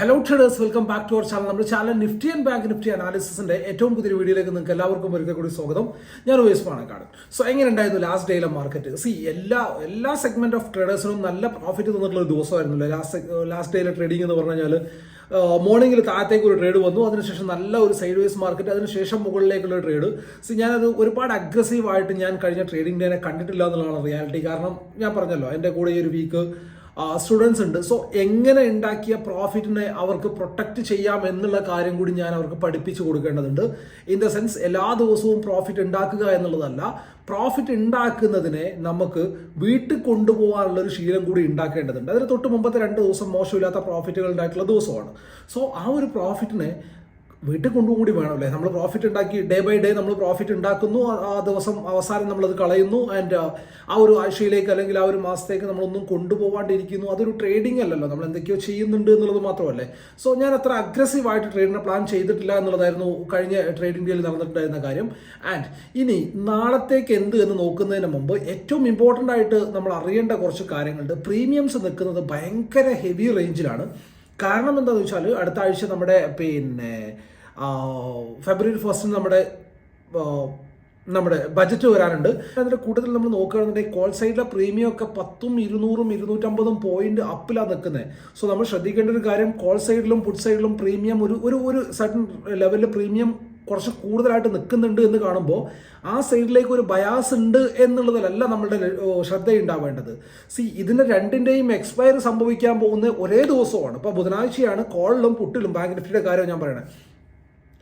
Hello traders welcome back to our channel നമ്മുടെ channel nifty and bank nifty അനാലിസിന്റെ ഏറ്റവും പുതിയ വീഡിയോയിലേക്ക് നിങ്ങൾക്ക് എല്ലാവർക്കും ഒരിക്കൽ കൂടി സ്വാഗതം. ഞാൻ ഉവേസ് പാണക്കാട്. സോ എങ്ങനെ ഉണ്ടായിരുന്നു ലാസ്റ്റ് ഡേയിലെ മാർക്കറ്റ് സി എല്ലാ എല്ലാ സെഗ്മെന്റ് ഓഫ് ട്രേഡേഴ്സിനും നല്ല പ്രോഫിറ്റ് തന്നിട്ടുള്ള ഒരു ദിവസമായിരുന്നല്ലോ. ലാസ്റ്റ് ലാസ്റ്റ് ഡേയിലെ ട്രേഡിംഗ് എന്ന് പറഞ്ഞു കഴിഞ്ഞാൽ മോർണിംഗിൽ താഴത്തേക്ക് ഒരു ട്രേഡ് വന്നു. അതിനുശേഷം നല്ല ഒരു സൈഡ് വേസ് മാർക്കറ്റ് അതിനുശേഷം മുകളിലേക്കുള്ള ട്രേഡ് സി ഞാനത് ഒരുപാട് അഗ്രസീവ് ആയിട്ട് ഞാൻ കഴിഞ്ഞ ട്രേഡിംഗ് ഡേനെ കണ്ടിട്ടില്ല എന്നുള്ളതാണ് റിയാലിറ്റി കാരണം ഞാൻ പറഞ്ഞല്ലോ എന്റെ കൂടെ ഈ ഒരു വീക്ക് സ്റ്റുഡൻസ് ഉണ്ട്. സോ എങ്ങനെ ഉണ്ടാക്കിയ പ്രോഫിറ്റിനെ അവർക്ക് പ്രൊട്ടക്റ്റ് ചെയ്യാം എന്നുള്ള കാര്യം കൂടി ഞാൻ അവർക്ക് പഠിപ്പിച്ചു കൊടുക്കേണ്ടതുണ്ട്. ഇൻ ദ സെൻസ് എല്ലാ ദിവസവും പ്രോഫിറ്റ് ഉണ്ടാക്കുക എന്നുള്ളതല്ല പ്രോഫിറ്റ് ഉണ്ടാക്കുന്നതിനെ നമുക്ക് വീട്ടിൽ കൊണ്ടുപോകാനുള്ള ഒരു ശീലം കൂടി ഉണ്ടാക്കേണ്ടതുണ്ട്. അതിന് തൊട്ട് മുമ്പത്തെ രണ്ട് ദിവസം മോശമില്ലാത്ത പ്രോഫിറ്റുകൾ ഉണ്ടായിട്ടുള്ള ദിവസമാണ്. സോ ആ ഒരു പ്രോഫിറ്റിനെ വീട്ടിൽ കൊണ്ടുകൂടി കൂടി വേണമല്ലേ? നമ്മൾ പ്രോഫിറ്റ് ഉണ്ടാക്കി ഡേ ബൈ ഡേ നമ്മൾ പ്രോഫിറ്റ് ഉണ്ടാക്കുന്നു. ആ- ദിവസം അവസാനം നമ്മളത് കളയുന്നു. ആൻഡ് ആ ഒരു ആഴ്ചയിലേക്ക് അല്ലെങ്കിൽ ആ ഒരു മാസത്തേക്ക് നമ്മളൊന്നും കൊണ്ടുപോകാണ്ടിരിക്കുന്നു അതൊരു ട്രേഡിംഗ് അല്ലല്ലോ. നമ്മൾ എന്തൊക്കെയോ ചെയ്യുന്നുണ്ട് എന്നുള്ളത് മാത്രമല്ലേ. സോ ഞാൻ അത്ര അഗ്രസീവ് ആയിട്ട് ട്രേഡിനെ പ്ലാൻ ചെയ്തിട്ടില്ല എന്നുള്ളതായിരുന്നു കഴിഞ്ഞ ട്രേഡിംഗ് ഡേയിൽ നടന്നിട്ടുണ്ടായിരുന്ന കാര്യം. ആൻഡ് ഇനി നാളത്തേക്ക് എന്ത് എന്ന് നോക്കുന്നതിന് മുമ്പ് ഏറ്റവും ഇമ്പോർട്ടന്റ് ആയിട്ട് നമ്മൾ അറിയേണ്ട കുറച്ച് കാര്യങ്ങളുണ്ട്. പ്രീമിയംസ് നിൽക്കുന്നത് ഭയങ്കര ഹെവി റേഞ്ചിലാണ് കാരണം എന്താണെന്ന് വെച്ചാൽ അടുത്ത ആഴ്ച നമ്മുടെ പിന്നെ ഫെബ്രുവരി ഫസ്റ്റിന് നമ്മുടെ നമ്മുടെ ബജറ്റ് വരാനുണ്ട്. അതിന്റെ കൂട്ടത്തിൽ നമ്മൾ നോക്കുകയാണെന്നുണ്ടെങ്കിൽ കോൾ സൈഡിലെ പ്രീമിയം ഒക്കെ പത്തും ഇരുന്നൂറും ഇരുന്നൂറ്റമ്പതും പോയിന്റ് അപ്പിലാണ് നിൽക്കുന്നത്. സോ നമ്മൾ ശ്രദ്ധിക്കേണ്ട ഒരു കാര്യം കോൾ സൈഡിലും പുട്ട് സൈഡിലും പ്രീമിയം ഒരു ഒരു ഒരു സഡൻ ലെവലിൽ പ്രീമിയം കുറച്ച് കൂടുതലായിട്ട് നിൽക്കുന്നുണ്ട് എന്ന് കാണുമ്പോൾ ആ സൈഡിലേക്ക് ഒരു ബയാസ് ഉണ്ട് എന്നുള്ളതിലല്ല നമ്മളുടെ ശ്രദ്ധയുണ്ടാവേണ്ടത്. സി ഇതിന്റെ രണ്ടിന്റെയും എക്സ്പയർ സംഭവിക്കാൻ പോകുന്ന ഒരേ ദിവസമാണ്. ഇപ്പോൾ ബുധനാഴ്ചയാണ് കോളിലും പുട്ടിലും ബാങ്ക് നിഫ്റ്റിയുടെ കാര്യം ഞാൻ പറയണത്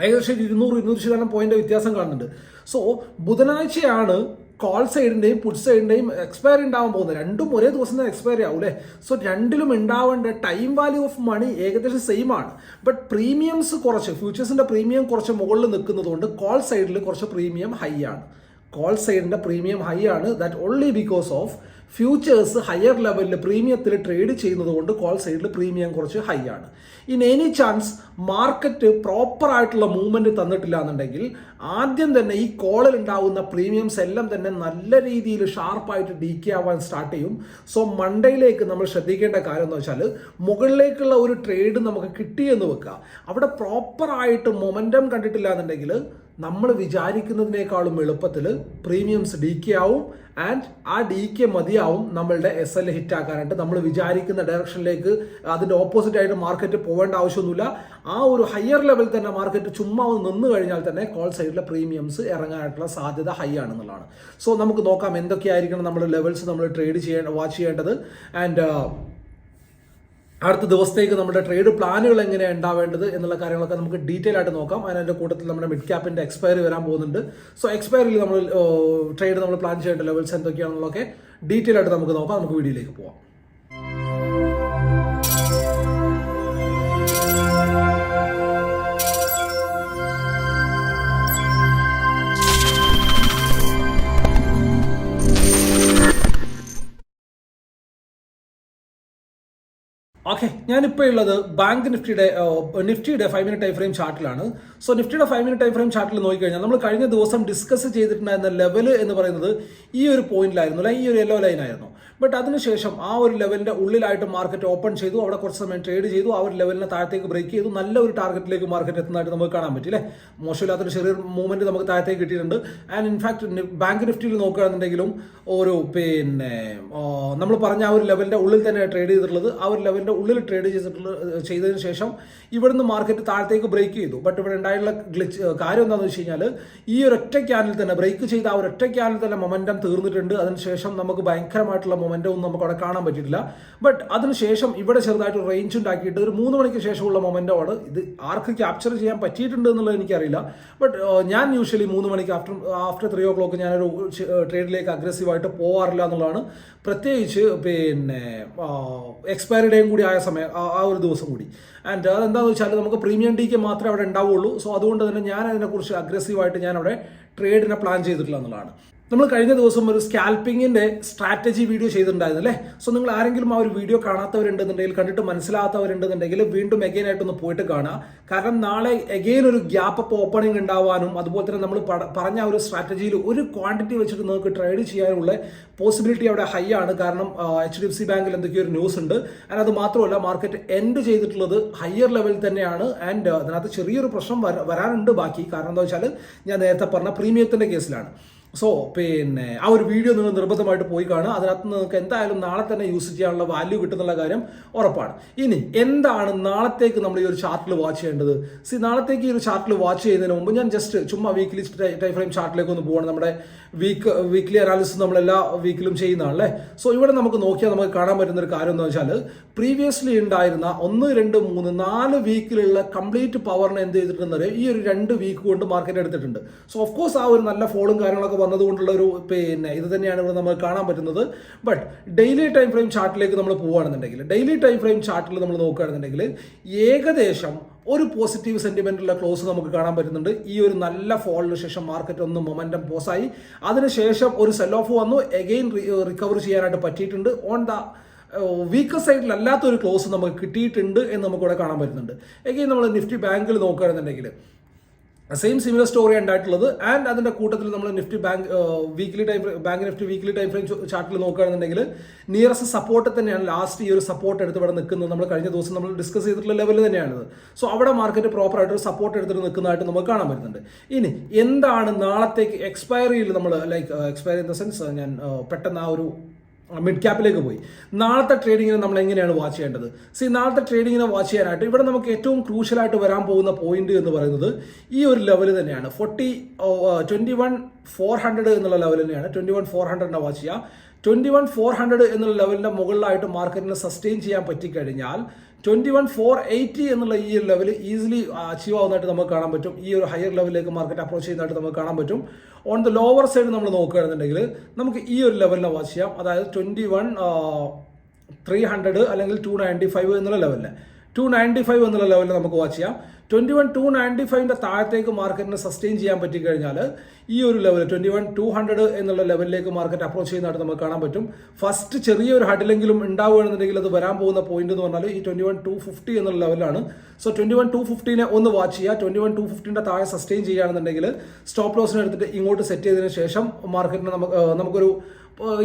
ഏകദേശം ഇരുന്നൂറ് ഇരുന്നൂറ് ശതമാനം പോയിന്റ് വ്യത്യാസം കാണുന്നുണ്ട്. സോ ബുധനാഴ്ചയാണ് കോൾ സൈഡിന്റെയും പുട്ട് സൈഡിന്റെയും എക്സ്പയറി ഉണ്ടാവാൻ പോകുന്നത്. രണ്ടും ഒരേ ദിവസം തന്നെ എക്സ്പയറി ആവും അല്ലേ? സോ രണ്ടിലും ഉണ്ടാവേണ്ട ടൈം വാല്യൂ ഓഫ് മണി ഏകദേശം സെയിം ആണ്. ബട്ട് പ്രീമിയംസ് കുറച്ച് ഫ്യൂച്ചേഴ്സിന്റെ പ്രീമിയം കുറച്ച് മുകളിൽ നിൽക്കുന്നതുകൊണ്ട് കോൾ സൈഡിൽ കുറച്ച് പ്രീമിയം ഹൈ ആണ്. കോൾ സൈഡിന്റെ പ്രീമിയം ഹൈ ആണ്. That only because of futures higher ലെവലിൽ പ്രീമിയത്തിൽ ട്രേഡ് ചെയ്യുന്നത് കൊണ്ട് കോൾ സൈഡിൽ പ്രീമിയം കുറച്ച് ഹൈ ആണ്. In any chance market proper ആയിട്ടുള്ള മൂവ്മെന്റ് തന്നിട്ടില്ല എന്നുണ്ടെങ്കിൽ ആദ്യം തന്നെ ഈ കോളിൽ ഉണ്ടാകുന്ന പ്രീമിയംസ് എല്ലാം തന്നെ നല്ല രീതിയിൽ ഷാർപ്പായിട്ട് ഡീക്കേ ആവാൻ സ്റ്റാർട്ട് ചെയ്യും. സോ മണ്ടയിലേക്ക് നമ്മൾ ശ്രദ്ധിക്കേണ്ട കാര്യം എന്ന് വെച്ചാൽ മുകളിലേക്കുള്ള ഒരു ട്രേഡ് നമുക്ക് കിട്ടിയെന്ന് വെക്കുക. അവിടെ പ്രോപ്പർ ആയിട്ട് മൊമെന്റം കണ്ടിട്ടില്ല എന്നുണ്ടെങ്കിൽ നമ്മൾ വിചാരിക്കുന്നതിനേക്കാളും എളുപ്പത്തിൽ പ്രീമിയംസ് ഡീക്കേ ആവും. ആൻഡ് ആ ഡി കെ മതിയാവും നമ്മളുടെ എസ് എൽ ഹിറ്റ് ആക്കാനായിട്ട് നമ്മൾ വിചാരിക്കുന്ന ഡയറക്ഷനിലേക്ക് അതിന്റെ ഓപ്പോസിറ്റ് ആയിട്ട് മാർക്കറ്റ് പോകേണ്ട ആവശ്യമൊന്നുമില്ല. ആ ഒരു ഹയർ ലെവൽ തന്നെ മാർക്കറ്റ് ചുമ്മാ നിന്ന് കഴിഞ്ഞാൽ തന്നെ കോൾ സൈഡിലെ പ്രീമിയംസ് ഇറങ്ങാനായിട്ടുള്ള സാധ്യത ഹൈ ആണെന്നുള്ളതാണ്. സോ നമുക്ക് നോക്കാം എന്തൊക്കെയായിരിക്കണം നമ്മൾ ലെവൽസ് നമ്മൾ ട്രേഡ് ചെയ്യേണ്ട വാച്ച് ചെയ്യേണ്ടത്. ആൻഡ് അടുത്ത ദിവസത്തേക്ക് നമ്മുടെ ട്രേഡ് പ്ലാനുകൾ എങ്ങനെയാണ് ഉണ്ടാവേണ്ടത് എന്നുള്ള കാര്യങ്ങളൊക്കെ നമുക്ക് ഡീറ്റെയിൽ ആയിട്ട് നോക്കാം. അതിന്റെ കൂട്ടത്തിൽ നമ്മുടെ മിഡ് ക്യാപ്പിന്റെ എക്സ്പയറി വരാൻ പോകുന്നുണ്ട്. സോ എക്സ്പയറിൽ നമ്മൾ ട്രേഡ് നമ്മൾ പ്ലാൻ ചെയ്യേണ്ട ലെവൽസ് എന്തൊക്കെയാണെന്നുള്ളതൊക്കെ ഡീറ്റെയിൽ ആയിട്ട് നമുക്ക് നോക്കാം. നമുക്ക് വീഡിയോയിലേക്ക് പോവാം. ഓക്കെ ഞാനിപ്പോൾ ഉള്ളത് ബാങ്ക് നിഫ്റ്റിയുടെ നിഫ്റ്റിയുടെ ഫൈവ് മിനിറ്റ് ടൈം ഫ്രെയിം ചാർട്ടിലാണ് സോ നിഫ്റ്റിയുടെ ഫൈവ് മിനിറ്റ് ടൈം ഫ്രെയിം ചാർട്ടിൽ നോക്കിക്കഴിഞ്ഞാൽ നമ്മൾ കഴിഞ്ഞ ദിവസം ഡിസ്കസ് ചെയ്തിട്ടുണ്ടായിരുന്ന ലെവൽ എന്ന് പറയുന്നത് ഈ ഒരു പോയിന്റിലായിരുന്നു അല്ലെ ഈ ഒരു യെല്ലോ ലൈൻ ആയിരുന്നു. ബട്ട് അതിനുശേഷം ആ ഒരു ലെവലിന്റെ ഉള്ളിലായിട്ട് മാർക്കറ്റ് ഓപ്പൺ ചെയ്തു. അവിടെ കുറച്ച് സമയം ട്രേഡ് ചെയ്തു. ആ ഒരു ലെവലിനെ താഴത്തേക്ക് ബ്രേക്ക് ചെയ്തു. നല്ല ഒരു ടാർഗറ്റിലേക്ക് മാർക്കറ്റ് എത്തുന്നതായിട്ട് നമുക്ക് കാണാൻ പറ്റില്ലേ മോശമില്ലാത്തൊരു ചെറിയ മൂവ്മെന്റ് നമുക്ക് താഴത്തേക്ക് കിട്ടിയിട്ടുണ്ട്. ആൻഡ് ഇൻഫാക്ട് ബാങ്ക് നിഫ്റ്റിയിൽ നോക്കുകയാണെന്നുണ്ടെങ്കിലും ഒരു പിന്നെ നമ്മൾ പറഞ്ഞ ആ ഒരു ലെവലിന്റെ ഉള്ളിൽ തന്നെ ട്രേഡ് ചെയ്തിട്ടുള്ളത്. ആ ഒരു ലെവലിന്റെ ഉള്ളിൽ ട്രേഡ് ചെയ്തിട്ടുള്ള ചെയ്തതിന് ശേഷം ഇവിടുന്ന് മാർക്കറ്റ് താഴത്തേക്ക് ബ്രേക്ക് ചെയ്തു. ബട്ട് ഇവിടെ ഉണ്ടായിട്ടുള്ള ഗ്ലിച്ച് കാര്യം എന്താണെന്ന് വെച്ച് കഴിഞ്ഞാൽ ഈ ഒരു ഒറ്റ ക്യാനിൽ തന്നെ ബ്രേക്ക് ചെയ്ത ആ ഒരു ഒറ്റ ക്യാനിൽ തന്നെ മൊമെന്റം തീർന്നിട്ടുണ്ട്. അതിനുശേഷം നമുക്ക് ഭയങ്കരമായിട്ടുള്ള മൊമെന്റം ഒന്നും നമുക്ക് അവിടെ കാണാൻ പറ്റിയിട്ടില്ല. ബട്ട് അതിനുശേഷം ഇവിടെ ചെറുതായിട്ട് റേഞ്ച് ഉണ്ടാക്കിയിട്ട് ഒരു മൂന്ന് മണിക്ക് ശേഷമുള്ള മൊമെന്റോ ആണ്. ഇത് ആർക്ക് ക്യാപ്ചർ ചെയ്യാൻ പറ്റിയിട്ടുണ്ട് എന്നുള്ളത് എനിക്കറിയില്ല. ബട്ട് ഞാൻ യൂഷ്വലി മൂന്ന് മണിക്ക് after after three o'clock ഞാനൊരു ട്രേഡിലേക്ക് അഗ്രസീവായിട്ട് പോവാറില്ല എന്നുള്ളതാണ്. പ്രത്യേകിച്ച് പിന്നെ എക്സ്പയറി ഡേയും കൂടി ആയ സമയം ആ ഒരു ദിവസം കൂടി. ആൻഡ് അതെന്താണെന്ന് വെച്ചാൽ നമുക്ക് പ്രീമിയം ഡിക്ക് മാത്രമേ അവിടെ ഉണ്ടാവുള്ളൂ സോ അതുകൊണ്ട് തന്നെ ഞാൻ അതിനെക്കുറിച്ച് അഗ്രസീവായിട്ട് ഞാൻ അവിടെ ട്രേഡിനെ പ്ലാൻ ചെയ്തിട്ടില്ല എന്നുള്ളതാണ്. നമ്മൾ കഴിഞ്ഞ ദിവസം ഒരു സ്കാൽപ്പിങ്ങിന്റെ സ്ട്രാറ്റജി വീഡിയോ ചെയ്തിട്ടുണ്ടായിരുന്നു അല്ലേ? സോ നിങ്ങൾ ആരെങ്കിലും ആ ഒരു വീഡിയോ കാണാത്തവരുണ്ടെന്നുണ്ടെങ്കിൽ കണ്ടിട്ട് മനസ്സിലാത്തവരുണ്ടെന്നുണ്ടെങ്കിൽ വീണ്ടും എഗെയിൻ ആയിട്ടൊന്ന് പോയിട്ട് കാണുക. കാരണം നാളെ എഗെയിൻ ഒരു ഗ്യാപ്പ് അപ്പ് ഓപ്പണിംഗ് ഉണ്ടാവാനും അതുപോലെ തന്നെ നമ്മൾ പറഞ്ഞ ഒരു സ്ട്രാറ്റജിയിൽ ഒരു ക്വാണ്ടിറ്റി വെച്ചിട്ട് നിങ്ങൾക്ക് ട്രേഡ് ചെയ്യാനുള്ള പോസിബിലിറ്റി അവിടെ ഹൈ ആണ്. കാരണം എച്ച് ഡി എഫ് സി ബാങ്കിൽ എന്തൊക്കെയോ ഒരു ന്യൂസ് ഉണ്ട്. ആൻഡ് അത് മാത്രമല്ല മാർക്കറ്റ് എൻഡ് ചെയ്തിട്ടുള്ളത് ഹയർ ലെവലിൽ തന്നെയാണ്. ആൻഡ് അതിനകത്ത് ചെറിയൊരു പ്രശ്നം വര- വരാനുണ്ട് ബാക്കി. കാരണം എന്താ വെച്ചാൽ ഞാൻ നേരത്തെ പറഞ്ഞ പ്രീമിയത്തിന്റെ കേസിലാണ് സോ പിന്നെ ആ ഒരു വീഡിയോ നിങ്ങൾ നിർബന്ധമായിട്ട് പോയി കാണുക. അതിനകത്ത് നിങ്ങൾക്ക് എന്തായാലും നാളെ തന്നെ യൂസ് ചെയ്യാനുള്ള വാല്യൂ കിട്ടുന്നുള്ള കാര്യം ഉറപ്പാണ്. ഇനി എന്താണ് നാളത്തേക്ക് നമ്മൾ ഈ ഒരു ചാർട്ടിൽ വാച്ച് ചെയ്യേണ്ടത്? സി നാളത്തേക്ക് ഈ ഒരു ചാർട്ടിൽ വാച്ച് ചെയ്യുന്നതിന് മുമ്പ് ഞാൻ ജസ്റ്റ് ചുമ്മാ വീക്ക്ലി ടൈം ഫ്രെയിം ചാർട്ടിലേക്ക് ഒന്ന് പോകണം. നമ്മുടെ വീക്ക് വീക്ക്ലി അനാലിസിസ് നമ്മൾ എല്ലാ വീക്കിലും ചെയ്യുന്നതാണല്ലേ? സോ ഇവിടെ നമുക്ക് നോക്കിയാൽ നമുക്ക് കാണാൻ പറ്റുന്ന ഒരു കാര്യം എന്ന് വെച്ചാൽ പ്രീവിയസ്ലി ഉണ്ടായിരുന്ന ഒന്ന് രണ്ട് മൂന്ന് നാല് വീക്കിലുള്ള കംപ്ലീറ്റ് പവറിനെ എന്ത് ചെയ്തിട്ടുണ്ടെന്ന് ഈ ഒരു രണ്ട് വീക്ക് കൊണ്ട് മാർക്കറ്റ് എടുത്തിട്ടുണ്ട്. സോ ഓഫ് കോഴ്സ് ആ ഒരു നല്ല ഫോളും കാര്യങ്ങളൊക്കെ വന്നതുകൊണ്ടുള്ള ഒരു പിന്നെ ഇത് തന്നെയാണ് ഇവിടെ നമുക്ക് കാണാൻ പറ്റുന്നത്. ബട്ട് ഡെയിലി ടൈം ഫ്രെയിം ചാർട്ടിലേക്ക് നമ്മൾ പോവുകയാണെന്നുണ്ടെങ്കിൽ ഡെയിലി ടൈം ഫ്രെയിം ചാർട്ടിൽ നമ്മൾ നോക്കുകയാണെന്നുണ്ടെങ്കിൽ ഏകദേശം ഒരു പോസിറ്റീവ് സെന്റിമെന്റുള്ള ക്ലോസ് നമുക്ക് കാണാൻ പറ്റുന്നുണ്ട്. ഈ ഒരു നല്ല ഫോളിന് ശേഷം മാർക്കറ്റ് ഒന്ന് മൊമെന്റം പോസായി അതിനുശേഷം ഒരു സെൽ ഓഫ് വന്നു എഗെയിൻ റിക്കവർ ചെയ്യാനായിട്ട് പറ്റിയിട്ടുണ്ട്. ഓൺ ദ വീക്കർ ഒരു ക്ലോസ് നമുക്ക് കിട്ടിയിട്ടുണ്ട് എന്ന് നമുക്കിവിടെ കാണാൻ പറ്റുന്നുണ്ട്. എഗെയിൻ നമ്മൾ നിഫ്റ്റി ബാങ്കിൽ നോക്കുകയാണെന്നുണ്ടെങ്കിൽ സെയിം സിമിലർ സ്റ്റോറി ഉണ്ടായിട്ടുള്ളത്. ആൻഡ് അതിന്റെ കൂട്ടത്തിൽ നമ്മൾ Nifty bank weekly time bank Nifty weekly time frame ചാർട്ടിൽ നോക്കുകയാണെന്നുണ്ടെങ്കിൽ നിയറസ്റ്റ് സപ്പോർട്ട് തന്നെയാണ് ലാസ്റ്റ് ഈ ഒരു സപ്പോർട്ട് എടുത്ത് ഇവിടെ നിൽക്കുന്നത്. നമ്മൾ കഴിഞ്ഞ ദിവസം നമ്മൾ ഡിസ്കസ് ചെയ്തിട്ടുള്ള ലെവൽ തന്നെയാണിത്. സോ അവിടെ മാർക്കറ്റ് പ്രോപ്പർ ആയിട്ട് ഒരു സപ്പോർട്ട് എടുത്തിട്ട് നിൽക്കുന്നതായിട്ട് നമുക്ക് കാണാൻ പറ്റുന്നുണ്ട്. ഇനി എന്താണ് നാളത്തേക്ക് എക്സ്പയറിയിൽ നമ്മൾ like expiry in the sense ഞാൻ പെട്ടെന്ന് ആ ഒരു മിഡ് ക്യാപ്പിലേക്ക് പോയി. നാളത്തെ ട്രേഡിങ്ങിനെ നമ്മൾ എങ്ങനെയാണ് വാച്ച് ചെയ്യേണ്ടത്? സി നാളത്തെ ട്രേഡിങ്ങിനെ വാച്ച് ചെയ്യാനായിട്ട് ഇവിടെ നമുക്ക് ഏറ്റവും ക്രൂഷ്യലായിട്ട് വരാൻ പോകുന്ന പോയിന്റ് എന്ന് പറയുന്നത് ഈ ഒരു ലെവൽ തന്നെയാണ്. Forty twenty one four hundred എന്നുള്ള ലെവൽ തന്നെയാണ്. ട്വന്റി വൺ ഫോർ ഹൺഡ്രഡിനെ വാച്ച് ചെയ്യുക. ട്വന്റി വൺ ഫോർ ഹൺഡ്രഡ് എന്നുള്ള ലെവലിന്റെ മുകളിലായിട്ട് മാർക്കറ്റിനെ സസ്റ്റെയിൻ ചെയ്യാൻ പറ്റിക്കഴിഞ്ഞാൽ ട്വന്റി വൺ ഫോർ എയ്റ്റി എന്നുള്ള ഈ ലെവൽ ഈസിലി അച്ചീവ് ആവുന്നതായിട്ട് നമുക്ക് കാണാൻ പറ്റും. ഈ ഒരു ഹയർ ലെവലിലേക്ക് മാർക്കറ്റ് അപ്രോച്ച് ചെയ്യുന്നതായിട്ട് നമുക്ക് കാണാൻ പറ്റും. ഓൺ ദ ലോവർ സൈഡ് നമ്മൾ നോക്കുകയാണെന്നുണ്ടെങ്കിൽ നമുക്ക് ഈ ഒരു ലെവലിനെ വാച്ച് ചെയ്യാം. അതായത് ട്വന്റി വൺ ത്രീ ഹൺഡ്രഡ് അല്ലെങ്കിൽ ടു നയന്റി ഫൈവ് എന്നുള്ള ലെവലിൽ ടു നയന്റി ഫൈവ് എന്നുള്ള ലെവലിൽ നമുക്ക് വാച്ച് ചെയ്യാം. ട്വന്റി വൺ ടു നയന്റി ഫൈവിന്റെ താഴത്തേക്ക് മാർക്കറ്റിനെ സസ്റ്റെയിൻ ചെയ്യാൻ പറ്റിക്കഴിഞ്ഞാൽ ഈ ഒരു level twenty one two hundred എന്നുള്ള ലെവലിലേക്ക് മാർക്കറ്റ് അപ്രോച്ച് ചെയ്യുന്നതായിട്ട് നമുക്ക് കാണാൻ പറ്റും. ഫസ്റ്റ് ചെറിയൊരു ഹഡിലെങ്കിലും ഉണ്ടാവുകയാണെന്നുണ്ടെങ്കിൽ അത് വരാൻ പോകുന്ന പോയിന്റ് എന്ന് പറഞ്ഞാൽ ഈ ട്വന്റി വൺ ടു ഫിഫ്റ്റി എന്നുള്ള ലെവലാണ് സോ ട്വന്റി വൺ ടു ഫിഫ്റ്റീനെ ഒന്ന് വാച്ച് ചെയ്യുക. ട്വന്റി വൺ ടു ഫിഫ്റ്റീന്റെ താഴെ സസ്റ്റെയിൻ ചെയ്യുകയാണെന്നുണ്ടെങ്കിൽ സ്റ്റോപ്പ് ലോസിനെ എടുത്തിട്ട് ഇങ്ങോട്ട് സെറ്റ് ചെയ്തതിന് ശേഷം മാർക്കറ്റിന് നമുക്ക് നമുക്കൊരു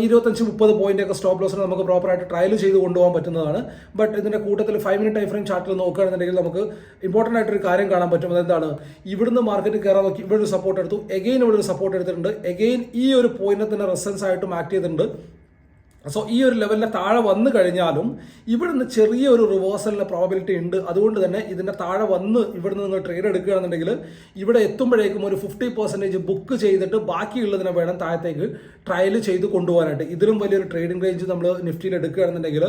ഇരുപത്തഞ്ച് മുപ്പത് പോയിന്റ് ഒക്കെ സ്റ്റോപ്പ് ലോസിന് നമുക്ക് പ്രോപ്പറായിട്ട് ട്രയൽ ചെയ്ത് കൊണ്ടുപോകാൻ പറ്റുന്നതാണ്. ബട്ട് ഇതിന്റെ കൂട്ടത്തിൽ ഫൈവ് മിനിറ്റ് ടൈം ഫ്രെയിം ചാർട്ടിൽ നോക്കുകയാണെന്നുണ്ടെങ്കിൽ നമുക്ക് ഇമ്പോർട്ടന്റ് ആയിട്ടൊരു കാര്യം കാണാൻ പറ്റും. അതെന്താണ്? ഇവിടുന്ന് മാർക്കറ്റ് കയറാൻ നോക്കി ഇവിടെ ഒരു സപ്പോർട്ട് എടുത്തു. എഗെയിൻ ഇവിടെ ഒരു സപ്പോർട്ട് എടുത്തിട്ടുണ്ട്. എഗെയിൻ ഈ ഒരു പോയിന്റിനെ തന്നെ റെസൻസ് ആയിട്ട് ആക്ട് ചെയ്തിട്ടുണ്ട്. സോ ഈ ഒരു ലെവലിൽ താഴെ വന്നു കഴിഞ്ഞാലും ഇവിടുന്ന് ചെറിയ ഒരു റിവേഴ്സലിന്റെ പ്രോബിലിറ്റി ഉണ്ട്. അതുകൊണ്ട് തന്നെ ഇതിന്റെ താഴെ വന്ന് ഇവിടുന്ന് നിങ്ങൾ ട്രേഡ് എടുക്കുകയാണെന്നുണ്ടെങ്കിൽ ഇവിടെ എത്തുമ്പോഴേക്കും ഒരു ഫിഫ്റ്റി പെർസെന്റേജ് ബുക്ക് ചെയ്തിട്ട് ബാക്കിയുള്ളതിനെ വേണം താഴത്തേക്ക് ട്രയൽ ചെയ്ത് കൊണ്ടുപോകാനായിട്ട്. ഇതിലും വലിയൊരു ട്രേഡിംഗ് റേഞ്ച് നമ്മൾ നിഫ്റ്റിയിൽ എടുക്കുകയാണെന്നുണ്ടെങ്കിൽ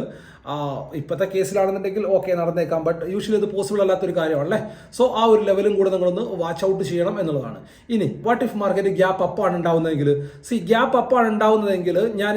ഇപ്പോഴത്തെ കേസിലാണെന്നുണ്ടെങ്കിൽ ഓക്കെ നടന്നേക്കാം. ബട്ട് യൂഷ്വലി ഇത് പോസിബിൾ അല്ലാത്തൊരു കാര്യമാണല്ലേ? സോ ആ ഒരു ലെവലും കൂടെ നിങ്ങളൊന്ന് വാച്ച് ഔട്ട് ചെയ്യണം എന്നുള്ളതാണ്. ഇനി വാട്ട് ഇഫ് മാർക്കറ്റ് ഗ്യാപ്പ് അപ്പാണ് ഉണ്ടാവുന്നതെങ്കിൽ? സി ഗ്യാപ്പ് അപ്പാണ് ഉണ്ടാവുന്നതെങ്കിൽ ഞാൻ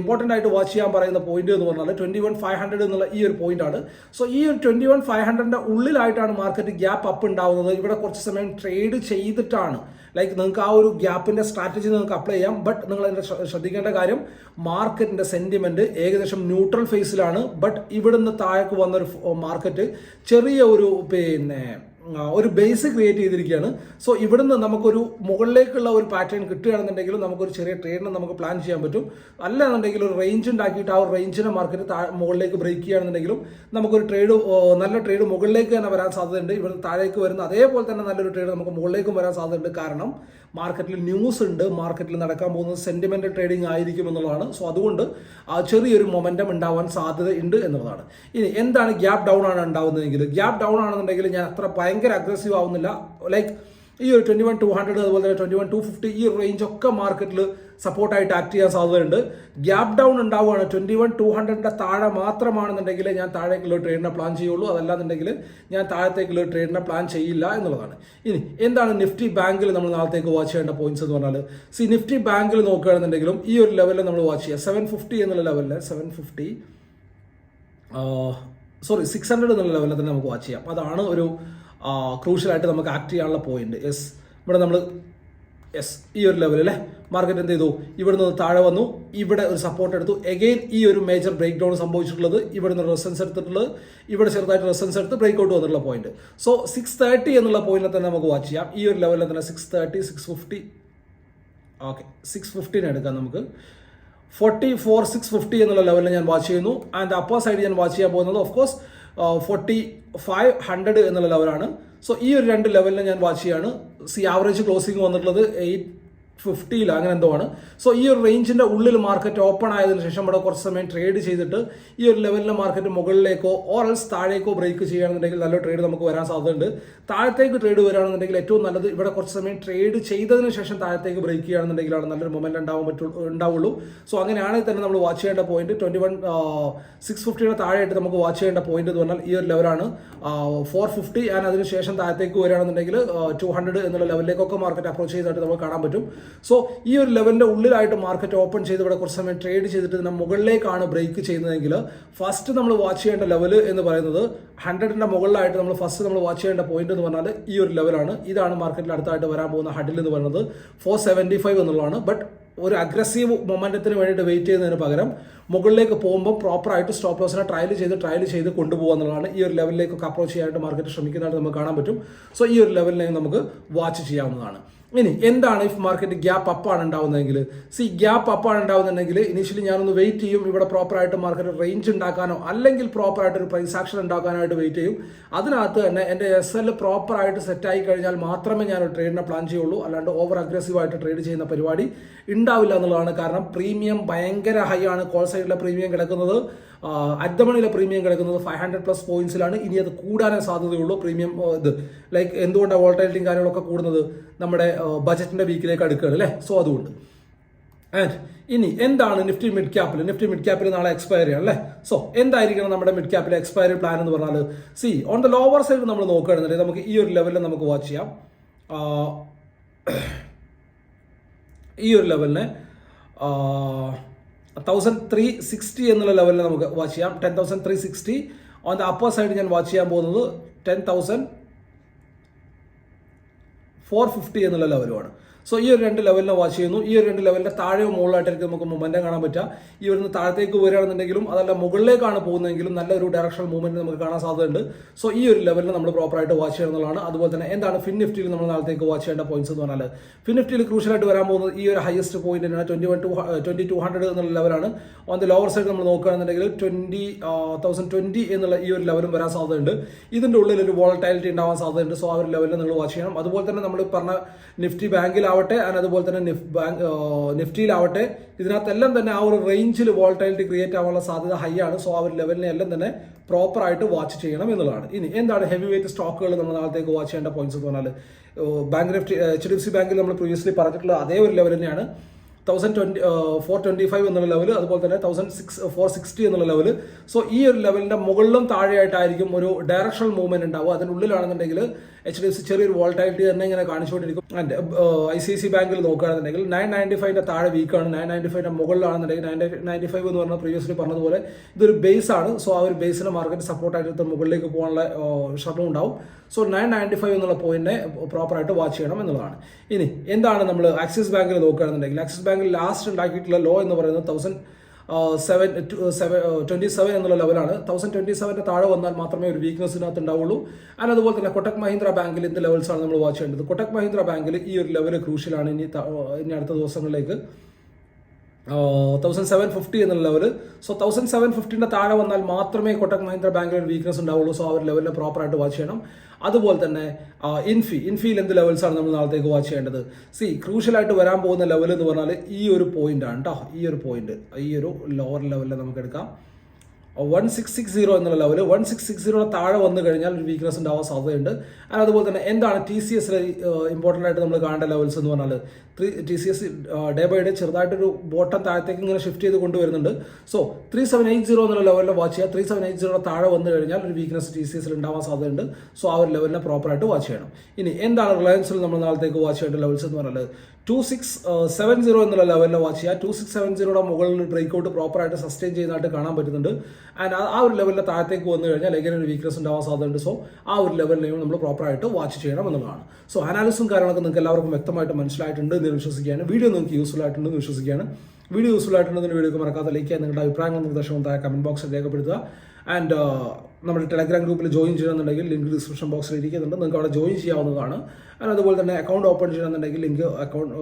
ഇമ്പോർട്ടന്റ് ആയിട്ട് വാച്ച് ചെയ്യാൻ പറയുന്ന പോയിന്റ് എന്ന് പറഞ്ഞാൽ ട്വന്റി വൺ ഫൈവ് ഹൺഡ്രഡ് എന്നുള്ള ഈ ഒരു പോയിന്റ് ആണ്. സോ ഈ ഒരു ട്വന്റി വൺ ഫൈവ് ഹൺഡ്രഡിന്റെ ഉള്ളിലായിട്ടാണ് മാർക്കറ്റ് ഗ്യാപ്പ് അപ്പ് ഉണ്ടാവുന്നത്. ഇവിടെ കുറച്ച് സമയം ട്രേഡ് ചെയ്തിട്ടാണ്. ലൈക്ക് നിങ്ങൾക്ക് ആ ഒരു ഗ്യാപ്പിന്റെ സ്ട്രാറ്റജി നിങ്ങൾക്ക് അപ്ലൈ ചെയ്യാം. ബട്ട് നിങ്ങൾ അതിന്റെ ശ്ര- ശ്രദ്ധിക്കേണ്ട കാര്യം മാർക്കറ്റിന്റെ സെന്റിമെന്റ് ഏകദേശം ന്യൂട്രൽ ഫേസിലാണ് ബട്ട് ഇവിടുന്ന് താഴേക്ക് വന്നൊരു മാർക്കറ്റ് ചെറിയ ഒരു പിന്നെ ഒരു ബേസ് ക്രിയേറ്റ് ചെയ്തിരിക്കുകയാണ്. സോ ഇവിടുന്ന് നമുക്കൊരു മുകളിലേക്കുള്ള ഒരു പാറ്റേൺ കിട്ടുകയാണെന്നുണ്ടെങ്കിൽ നമുക്കൊരു ചെറിയ ട്രേഡിനെ നമുക്ക് പ്ലാൻ ചെയ്യാൻ പറ്റും. അല്ലാന്നുണ്ടെങ്കിൽ ഒരു റേഞ്ച് ഉണ്ടാക്കിയിട്ട് ആ ഒരു റേഞ്ചിനെ മാർക്കറ്റ് മുകളിലേക്ക് ബ്രേക്ക് ചെയ്യുകയാണെന്നുണ്ടെങ്കിലും നമുക്കൊരു ട്രേഡ് നല്ല ട്രേഡ് മുകളിലേക്ക് തന്നെ വരാൻ സാധ്യതയുണ്ട്. ഇവിടുന്ന് താഴേക്ക് വരുന്ന അതേപോലെ തന്നെ നല്ലൊരു ട്രേഡ് നമുക്ക് മുകളിലേക്കും വരാൻ സാധ്യതയുണ്ട്. കാരണം മാർക്കറ്റിൽ ന്യൂസ് ഉണ്ട് മാർക്കറ്റിൽ നടക്കാൻ പോകുന്നത് സെന്റിമെന്റൽ ട്രേഡിംഗ് ആയിരിക്കും എന്നുള്ളതാണ്. സോ അതുകൊണ്ട് ചെറിയൊരു മൊമെന്റം ഉണ്ടാവാൻ സാധ്യത ഉണ്ട് എന്നുള്ളതാണ്. ഇനി എന്താണ് ഗ്യാപ് ഡൗൺ ആണ് ഉണ്ടാവുന്നതെങ്കിൽ? ഗ്യാപ് ഡൗൺ ആണെന്നുണ്ടെങ്കിൽ ഞാൻ അത്ര ഭയങ്കര അഗ്രസീവ് ആവുന്നില്ല. ലൈക്ക് ഈ ഒരു ട്വന്റി വൺ ടു ഹൺഡ്രഡ് അതുപോലെ തന്നെ ട്വന്റി വൺ ടു ഫിഫ്റ്റി ഈ റേഞ്ച് ഒക്കെ മാർക്കറ്റിൽ സപ്പോർട്ടായിട്ട് ആക്ട് ചെയ്യാൻ സാധ്യതയുണ്ട്. ഗ്യാപ് ഡൗൺ ഉണ്ടാവുകയാണ്. ട്വന്റി വൺ ടു ഹൺഡ്രഡിന്റെ താഴെ മാത്രമാണെന്നുണ്ടെങ്കിൽ ഞാൻ താഴേക്കുള്ള ട്രേഡിനെ പ്ലാൻ ചെയ്യുള്ളൂ. അതല്ലാന്നുണ്ടെങ്കിൽ ഞാൻ താഴത്തേക്കുള്ള ട്രേഡിനെ പ്ലാൻ ചെയ്യില്ല എന്നുള്ളതാണ്. ഇനി എന്താണ് നിഫ്റ്റി ബാങ്കിൽ നമ്മൾ നാളത്തേക്ക് വാച്ച് ചെയ്യേണ്ട പോയിന്റ്സ് എന്ന് പറഞ്ഞാൽ സി നിഫ്റ്റി ബാങ്കിൽ നോക്കുകയാണെന്നുണ്ടെങ്കിലും ഈ ഒരു ലെവലിൽ നമ്മൾ വാച്ച് ചെയ്യുക. സെവൻ ഫിഫ്റ്റി എന്നുള്ള ലെവലിൽ seven fifty sorry six hundred എന്നുള്ള ലെവലിൽ തന്നെ നമുക്ക് വാച്ച് ചെയ്യാം. അതാണ് ഒരു ക്രൂഷ്യലായിട്ട് നമുക്ക് ആക്ട് ചെയ്യാനുള്ള പോയിന്റ് യെസ് ഇവിടെ നമ്മൾ യെസ് ഈ ഒരു ലെവൽ അല്ലേ മാർക്കറ്റ് എന്ത് ചെയ്തു? ഇവിടെ നിന്ന് താഴെ വന്നു. ഇവിടെ ഒരു സപ്പോർട്ട് എടുത്തു. എഗെയിൻ ഈ ഒരു മേജർ ബ്രേക്ക് ഡൗൺ സംഭവിച്ചിട്ടുള്ളത് ഇവിടെ നിന്ന് റെസൻസ് എടുത്തിട്ടുള്ളത്. ഇവിടെ ചെറുതായിട്ട് റെസൻസ് എടുത്ത് ബ്രേക്ക് ഔട്ട് വന്നിട്ടുള്ള പോയിന്റ് സോ സിക്സ് തേർട്ടി എന്നുള്ള പോയിന്റിൽ തന്നെ നമുക്ക് വാച്ച് ചെയ്യാം. ഈ ഒരു ലെവലിൽ തന്നെ six thirty six fifty okay six fifteen എടുക്കാം നമുക്ക്. ഫോർട്ടി ഫോർ സിക്സ് ഫിഫ്റ്റി എന്നുള്ള ലെവലിൽ ഞാൻ വാച്ച് ചെയ്യുന്നു. ആൻഡ് അപ്പർ സൈഡ് ഞാൻ വാച്ച് ചെയ്യാൻ പോകുന്നത് of course forty five hundred എന്നുള്ള ലെവലാണ് സോ ഈ ഒരു രണ്ട് ലെവലിൽ ഞാൻ വാച്ച് ചെയ്യാണ്. സി ആവറേജ് ക്ലോസിംഗ് വന്നിട്ടുള്ളത് എയ്റ്റ് ഫിഫ്റ്റിയിൽ അങ്ങനെ എന്തോ ആണ്. സോ ഈ ഒരു റേഞ്ചിന്റെ ഉള്ളിൽ മാർക്കറ്റ് ഓപ്പൺ ആയതിന് ശേഷം ഇവിടെ കുറച്ച് സമയം ട്രേഡ് ചെയ്തിട്ട് ഈ ഒരു ലെവലിലെ മാർക്കറ്റ് മുകളിലേക്കോ ഓർ എൽസ് താഴേക്കോ ബ്രേക്ക് ചെയ്യുകയാണെന്നുണ്ടെങ്കിൽ നല്ല ട്രേഡ് നമുക്ക് വരാൻ സാധ്യതയുണ്ട്. താഴത്തേക്ക് ട്രേഡ് വരികയാണെന്നുണ്ടെങ്കിൽ ഏറ്റവും നല്ലത് ഇവിടെ കുറച്ച് സമയം ട്രേഡ് ചെയ്തതിന് ശേഷം താഴത്തേക്ക് ബ്രേക്ക് ചെയ്യുകയാണെന്നുണ്ടെങ്കിലാണ് നല്ലൊരു മൊമെന്റ് ഉണ്ടാവാൻ പറ്റുള്ളൂ ഉണ്ടാവുള്ളൂ. സോ അങ്ങനെയാണെങ്കിൽ തന്നെ നമ്മൾ വാച്ച് ചെയ്യേണ്ട പോയിന്റ് ട്വന്റി വൺ സിക്സ് ഫിഫ്റ്റിയുടെ താഴെയായിട്ട് നമുക്ക് വാച്ച് ചെയ്യേണ്ട പോയിന്റ് എന്ന് പറഞ്ഞാൽ ഈ ഒരു ലെവലാണ് ഫോർ ഫിഫ്റ്റി ആൻഡ് അതിനുശേഷം താഴത്തേക്ക് വരികയാണെന്നുണ്ടെങ്കിൽ ടു ഹൺഡ്രഡ് എന്നുള്ള ലെവലിലേക്കൊക്കെ മാർക്കറ്റ് അപ്രോച്ച് ചെയ്തതായിട്ട് നമുക്ക് കാണാൻ പറ്റും. സോ ഈ ഒരു ലെവലിന്റെ ഉള്ളിലായിട്ട് മാർക്കറ്റ് ഓപ്പൺ ചെയ്ത് ഇവിടെ കുറച്ച് സമയം ട്രേഡ് ചെയ്തിട്ട് ഇതിന്റെ മുകളിലേക്കാണ് ബ്രേക്ക് ചെയ്യുന്നതെങ്കിൽ ഫസ്റ്റ് നമ്മൾ വാച്ച് ചെയ്യേണ്ട ലെവൽ എന്ന് പറയുന്നത് ഹൺഡ്രഡിന്റെ മുകളിലായിട്ട് നമ്മൾ ഫസ്റ്റ് നമ്മൾ വാച്ച് ചെയ്യേണ്ട പോയിന്റ് എന്ന് പറഞ്ഞാൽ ഈ ഒരു ലെവലാണ് ഇതാണ് മാർക്കറ്റിൽ അടുത്തായിട്ട് വരാൻ പോകുന്ന ഹഡിൽ എന്ന് പറയുന്നത് ഫോർ സെവന്റി ഫൈവ് എന്നുള്ളതാണ്. ബട്ട് ഒരു അഗ്രസീവ് മൊമെന്റത്തിന് വേണ്ടിയിട്ട് വെയിറ്റ് ചെയ്യുന്നതിന് പകരം മുകളിലേക്ക് പോകുമ്പോൾ പ്രോപ്പറായിട്ട് സ്റ്റോപ്പ് ലോസിനെ ട്രയൽ ചെയ്ത് ട്രയൽ ചെയ്ത് കൊണ്ടുപോകുക എന്നുള്ളതാണ് ഈ ഒരു ലെവലിലേക്കൊക്കെ അപ്രോച്ച് ചെയ്യാനായിട്ട് മാർക്കറ്റ് ശ്രമിക്കുന്നതായിട്ട് നമുക്ക് കാണാൻ പറ്റും. സോ ഈ ഒരു ലെവലിനെ നമുക്ക് വാച്ച് ചെയ്യാവുന്നതാണ്. ഇനി എന്താണ് ഇഫ് മാർക്കറ്റ് ഗ്യാപ്പ് അപ്പ് ആണ് ഉണ്ടാവുന്നതെങ്കിൽ? സി ഗ്യാപ്പ് അപ്പ് അപ്പാണ് ഉണ്ടാവുന്നുണ്ടെങ്കിൽ ഇനീഷ്യലി ഞാനൊന്ന് വെയിറ്റ് ചെയ്യും ഇവിടെ പ്രോപ്പറായിട്ട് മാർക്കറ്റ് റേഞ്ച് ഉണ്ടാക്കാനോ അല്ലെങ്കിൽ പ്രോപ്പറായിട്ട് ഒരു പ്രൈസ് ആക്ഷൻ ഉണ്ടാക്കാനായിട്ട് വെയിറ്റ് ചെയ്യും. അതിനകത്ത് തന്നെ എന്റെ എസ് എൽ പ്രോപ്പറായിട്ട് സെറ്റായി കഴിഞ്ഞാൽ മാത്രമേ ഞാൻ ഒരു ട്രേഡിനെ പ്ലാൻ ചെയ്യുള്ളൂ. അല്ലാണ്ട് ഓവർ അഗ്രസീവായിട്ട് ട്രേഡ് ചെയ്യുന്ന പരിപാടി ഉണ്ടാവില്ല എന്നുള്ളതാണ് കാരണം പ്രീമിയം ഭയങ്കര ഹൈ ആണ്. കോൾ സൈഡിലെ പ്രീമിയം കിടക്കുന്നത് അറ്റമണിയിലെ പ്രീമിയം കിടക്കുന്നത് ഫൈവ് ഹൺഡ്രഡ് പ്ലസ് പോയിന്റ്സിലാണ് ഇനി അത് കൂടാനേ സാധ്യതയുള്ളൂ. പ്രീമിയം ഇത് ലൈക്ക് എന്തുകൊണ്ടാണ് വോൾട്ടാലിറ്റിയും കാര്യങ്ങളൊക്കെ കൂടുന്നത്? നമ്മുടെ ബജറ്റിന്റെ വീക്കിലേക്ക് അടുക്കുകയാണ് അല്ലേ? സോ അതുകൊണ്ട്. ആൻഡ് ഇനി എന്താണ് നിഫ്റ്റി മിഡ് ക്യാപ്പിൽ നിഫ്റ്റി മിഡ് ക്യാപ്പിൽ നാളെ എക്സ്പയർ ചെയ്യണം അല്ലേ? സോ എന്തായിരിക്കണം നമ്മുടെ മിഡ് ക്യാപ്പിലെ എക്സ്പയറി പ്ലാൻ എന്ന് പറഞ്ഞാൽ? See on the lower side നമ്മൾ നോക്കുകയാണെന്നുണ്ടെങ്കിൽ നമുക്ക് ഈ ഒരു ലെവലിൽ നമുക്ക് വാച്ച് ചെയ്യാം. ഈ ഒരു ലെവലിനെ തൗസൻഡ് ത്രീ സിക്സ്റ്റി എന്നുള്ള ലെവലിൽ നമുക്ക് വാച്ച് ചെയ്യാം. Ten thousand three sixty on the upper side ഞാൻ വാച്ച് ചെയ്യാൻ പോകുന്നത് ടെൻ തൗസൻഡ് ഫോർ ഫിഫ്റ്റി എന്നുള്ള ലെവലുമാണ് സോ ഈ ഒരു രണ്ട് ലെവലിനെ വാച്ച് ചെയ്യുന്നു. ഈ ഒരു രണ്ട് ലെവലിന്റെ താഴെയോ മുകളിലായിട്ടായിരിക്കും നമുക്ക് മൊമെന്റം കാണാൻ പറ്റുക. ഈ ഒരു താഴത്തേക്ക് വരികയാണെന്നുണ്ടെങ്കിലും അതല്ല മുകളിലേക്കാണ് പോകുന്നതെങ്കിലും നല്ലൊരു ഡയറക്ഷണൽ മൂവ്മെന്റ് നമുക്ക് കാണാൻ സാധ്യതയുണ്ട്. സോ ഈ ഒരു ലെവലിൽ നമ്മൾ പ്രോപ്പറായിട്ട് വാച്ച് ചെയ്യുന്നതാണ് അതുപോലെ തന്നെ എന്താണ് ഫിൻ നിഫ്റ്റിയിൽ നമ്മൾ നാളത്തേക്ക് വാച്ച് ചെയ്യേണ്ട പോയിന്റ്സ് എന്ന് പറഞ്ഞാൽ ഫിൻ നിഫ്റ്റിയിൽ ക്രൂഷ്യലായിട്ട് വരാൻ പോകുന്നത് ഈ ഒരു highest point twenty one two twenty two hundred എന്നുള്ള ലെവലാണ് ഓൺ ദി ലോവർ സൈഡ് നമ്മൾ നോക്കുകയാണെന്നുണ്ടെങ്കിൽ ട്വന്റി തൗസൻഡ് ട്വന്റി എന്നുള്ള ഈ ഒരു ലെവലും വരാൻ സാധ്യതയുണ്ട്. ഇതിന്റെ ഉള്ളിൽ ഒരു വോളറ്റാലിറ്റി ഉണ്ടാവാൻ സാധ്യതയുണ്ട്. സോ ആ ഒരു ലെവലിൽ നിങ്ങൾ വാച്ച് ചെയ്യണം. അതുപോലെ തന്നെ നമ്മൾ പറഞ്ഞ നിഫ്റ്റി ബാങ്കിലാവട്ടെ ആൻഡ് അതുപോലെ തന്നെ നിഫ് ബാങ്ക് നിഫ്റ്റിയിലാവട്ടെ ഇതിനകത്തെല്ലാം തന്നെ ആ ഒരു റേഞ്ചിൽ വോൾട്ടൈലിറ്റി ക്രിയേറ്റ് ആവാനുള്ള സാധ്യത ഹൈ ആണ്. സോ ആ ഒരു ലെവലിനെ എല്ലാം തന്നെ പ്രോപ്പർ ആയിട്ട് വാച്ച് ചെയ്യണം എന്നുള്ളതാണ്. ഇനി എന്താണ് ഹെവി വെയിറ്റ് സ്റ്റോക്കുകൾ നമ്മൾ നാളത്തേക്ക് വാച്ച് ചെയ്യേണ്ട പോയിന്റ്സ് എന്ന് പറഞ്ഞാൽ bank nifty H D F C ബാങ്കിൽ നമ്മൾ പ്രീവിയസ്ലി പറഞ്ഞിട്ടുള്ള അതേ ഒരു ലെവൽ തന്നെയാണ് thousand twenty four twenty five എന്നുള്ള ലെവൽ അതുപോലെ തന്നെ തൗസൻഡ് സിക്സ് ഫോർ സിക്സ്റ്റി എന്നുള്ള ലെവൽ സോ ഈ ഒരു ലെവലിന്റെ മുകളിലും താഴെയായിട്ടായിരിക്കും ഒരു ഡയറക്ഷണൽ മൂവ്മെന്റ് ഉണ്ടാവുക. അതിനുള്ളിലാണെന്നുണ്ടെങ്കിൽ എച്ച് ഡി എഫ് സി ചെറിയൊരു വോൾട്ടാലിറ്റി തന്നെ ഇങ്ങനെ കാണിച്ചുകൊണ്ടിരിക്കും. ആൻഡ് ഐ സി സി ബാങ്കിൽ നോക്കുകയാണെന്നുണ്ടെങ്കിൽ നയൻ നയന്റി ഫൈവിന്റെ താഴെ വീക്കാണ് നയൻ നയന്റി ഫൈവിന്റെ മുകളിലാണെന്നുണ്ടെങ്കിൽ നയൻ നയന്റി ഫൈവ് എന്ന് പറഞ്ഞ പ്രീവിയസ്ലി പറഞ്ഞതുപോലെ ഇതൊരു ബേസ് ആണ്. സോ ആ ഒരു ബേസിന് മാർക്കറ്റ് സപ്പോർട്ടായിട്ട് മുകളിലേക്ക് പോകാനുള്ള ശ്രമം ഉണ്ടാവും. സോ നയൻ നയന്റി ഫൈവ് എന്നുള്ള പോയിന്റിനെ പ്രോപ്പറായിട്ട് വാച്ച് ചെയ്യണം എന്നുള്ളതാണ്. ഇനി എന്താണ് നമ്മൾ ആക്സിസ് ബാങ്കിൽ നോക്കുകയാണെന്നുണ്ടെങ്കിൽ ആക്സിസ് ബാങ്കിൽ ലാസ്റ്റ് ഉണ്ടാക്കിയിട്ടുള്ള ലോ എന്ന് പറയുന്നത് thousand seven seven twenty seven എന്നുള്ള ലെവലാണ് തൗസൻഡ് ട്വന്റി സെവന്റെ താഴെ വന്നാൽ മാത്രമേ ഒരു വീക്ക്നെസ്സിനകത്ത് ഉണ്ടാവുള്ളൂ. ആൻഡ് അതുപോലെ തന്നെ കൊട്ടക് മഹീന്ദ്ര ബാങ്കിൽ എന്ത് ലെവൽസാണ് നമ്മൾ വാച്ച് ചെയ്യേണ്ടത്? കൊട്ടക് മഹീന്ദ്ര ബാങ്കിൽ ഈ ഒരു ലെവൽ ക്രൂഷ്യലാണ് ഇനി ഇനി അടുത്ത ദിവസങ്ങളിലേക്ക്. തൗസൻഡ് സെവൻ ഫിഫ്റ്റി എന്നുള്ള ലെവൽ സോ തൗസൻഡ് സെവൻ ഫിഫ്റ്റീന്റെ താഴെ വന്നാൽ മാത്രമേ കൊട്ടക് മഹീന്ദ്ര ബാങ്കിൽ ഒരു വീക്ക്നെസ് ഉണ്ടാവുള്ളൂ. സോ ആ ഒരു ലെവലിനെ പ്രോപ്പറായിട്ട് വാച്ച് ചെയ്യണം. അതുപോലെ തന്നെ ഇൻഫി ഇൻഫിയിൽ എന്ത് ലെവൽസ് ആണ് നമ്മൾ നാളത്തേക്ക് വാച്ച് ചെയ്യേണ്ടത്? സി ക്രൂഷ്യലായിട്ട് വരാൻ പോകുന്ന ലെവൽ എന്ന് പറഞ്ഞാൽ ഈ ഒരു പോയിന്റ് ആണ് കേട്ടോ ഈ ഒരു പോയിന്റ് ഈ ഒരു ലോവർ ലെവലിൽ നമുക്ക് എടുക്കാം. വൺ സിക്സ് സിക്സ് സീറോ എന്നുള്ള level one six six zero താഴെ വന്നു കഴിഞ്ഞാൽ ഒരു വീക്ക്നെസ് ഉണ്ടാവാൻ സാധ്യതയുണ്ട്. ആൻഡ് അതുപോലെ തന്നെ എന്താണ് ടി സി എസ് ഇമ്പോർട്ടന്റ് ആയിട്ട് നമ്മൾ കാണേണ്ട ലെവൽസ് എന്ന് പറഞ്ഞാൽ three T C S day by day ചെറുതായിട്ടൊരു ബോട്ടം താഴത്തേക്ക് ഇങ്ങനെ ഷിഫ്റ്റ് ചെയ്ത് കൊണ്ടുവരുന്നുണ്ട്. So three seven eight zero എന്നുള്ള ലെവലിൽ വാച്ച് ചെയ്യുക. ത്രീ സെവൻ എയ്റ്റ് സീറോ താഴെ വന്നു കഴിഞ്ഞാൽ ഒരു വീക്ക്നെസ് ടി സി എസിൽ ഉണ്ടാവാൻ സാധ്യതയുണ്ട്. സോ ആ ഒരു ലെവലിനെ പ്രോപ്പറായിട്ട് വാച്ച് ചെയ്യണം. ഇനി എന്താണ് റിലയൻസിൽ നമ്മൾ നാളത്തേക്ക് വാച്ച് ചെയ്യേണ്ട ലെവൽസ് എന്ന് പറഞ്ഞാൽ ടു സിക്സ് സെവൻ സീറോ എന്നുള്ള ലെവലിൽ വാച്ച് ചെയ്യുക. ടു സിക്സ് സെവൻ സീറോയുടെ മുകളിൽ ഔട്ട് പ്രോപ്പറായിട്ട് സസ്റ്റെയിൻ ചെയ്യുന്നതായിട്ട് കാണാൻ പറ്റുന്നുണ്ട്. ആൻഡ് ആ ഒരു ലെവലിൽ താഴത്തേക്ക് വന്നു കഴിഞ്ഞാൽ ലെഗിന് ഒരു വീക്ക്നസ് ഉണ്ടാവാൻ സാധ്യതയുണ്ട്. സോ ആ ഒരു ലെവലിനെയും നമ്മൾ പ്രോപ്പറായിട്ട് വാച്ച് ചെയ്യണം എന്നുള്ളതാണ്. സോ അനാലിസും കാര്യങ്ങളൊക്കെ നിങ്ങൾക്ക് എല്ലാവർക്കും വ്യക്തമായിട്ട് മനസ്സിലായിട്ടുണ്ട് എന്ന് വിശ്വസിക്കുകയാണ്. വീഡിയോ നിങ്ങൾക്ക് യൂസ്ഫുൾ ആയിട്ടുണ്ടെന്ന് വിശ്വസിക്കുകയാണ്. വീഡിയോ യൂസ്ഫുൾ ആയിട്ടുണ്ടെന്ന് വീഡിയോക്ക് മറക്കാതെ ലൈക്ക് ചെയ്യാൻ നിങ്ങളുടെ അഭിപ്രായങ്ങളും നിർദ്ദേശവും താഴെ കമന്റ് ബോക്സിൽ രേഖപ്പെടുത്തുക. ആൻഡ് നമ്മുടെ ടെലഗ്രാം ഗ്രൂപ്പിൽ ജോയിൻ ചെയ്യണമെന്നുണ്ടെങ്കിൽ ലിങ്ക് ഡിസ്ക്രിപ്ഷൻ ബോക്സിൽ ഇരിക്കുന്നുണ്ട്. നിങ്ങൾക്ക് അവിടെ ജോയിൻ ചെയ്യാവുന്നതാണ്. അല്ല അതുപോലെ തന്നെ അക്കൗണ്ട് ഓപ്പൺ ചെയ്യണമെന്നുണ്ടെങ്കിൽ ലിങ്ക് അക്കൗണ്ട്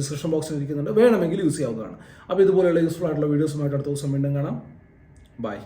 ഡിസ്ക്രിപ്ഷൻ ബോക്സിൽ ഇരിക്കുന്നുണ്ട്. വേണമെങ്കിൽ യൂസ് ചെയ്യാവുന്നതാണ്. അപ്പോൾ ഇതുപോലെയുള്ള യൂസ്ഫുൾ ആയിട്ടുള്ള വീഡിയോസുമായിട്ട് അടുത്ത ദിവസം വീണ്ടും കാണാം. ബൈ